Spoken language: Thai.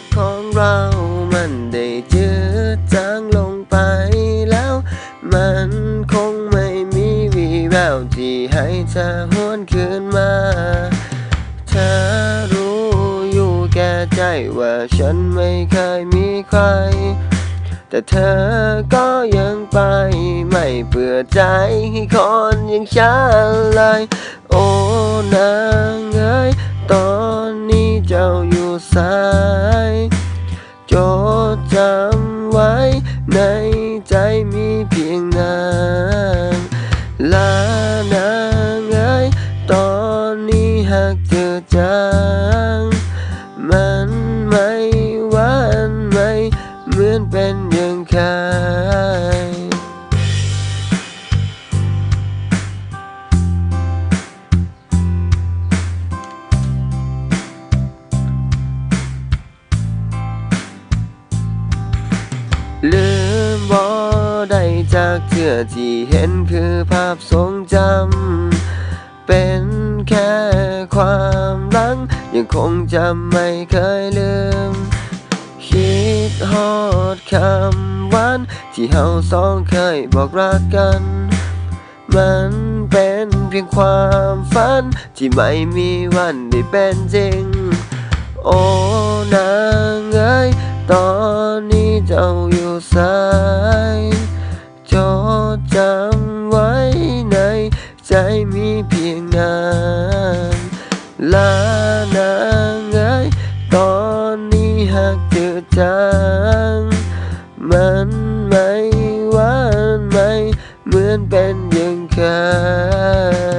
กของเรามันได้เจืดจางลงไปแล้ว มันคงไม่มีวีแววที่ให้เธอหวนคืนมา เธอรู้อยู่แก่ใจว่าฉันไม่เคยมีใคร แต่เธอก็ยังไปไม่เบื่อใจให้คนอย่างฉันเลย โอ้นางเอ้ยตอนนี้เจ้าอยู่สาย ไว้ ในใจมีเพียงนางลานางเอ้ยตอนนี้หากเจอจางมันไม่หวานไม่เหมือนเป็น ลืมบ่ได้จากเธอที่เห็นคือภาพทรงจำ เป็นแค่ความหลัง ยังคงจำไม่เคยลืม คิดฮอดคำหวานที่เฮาสองเคยบอกรักกัน มันเป็นเพียงความฝัน ที่ไม่มีวันได้เป็นจริง สาย จดจำไว้ในใจมีเพียงนางลานางเอ้ยตอนนี้หากเจอจางมันไม่หวานไม่เหมือนเป็นอย่างเคย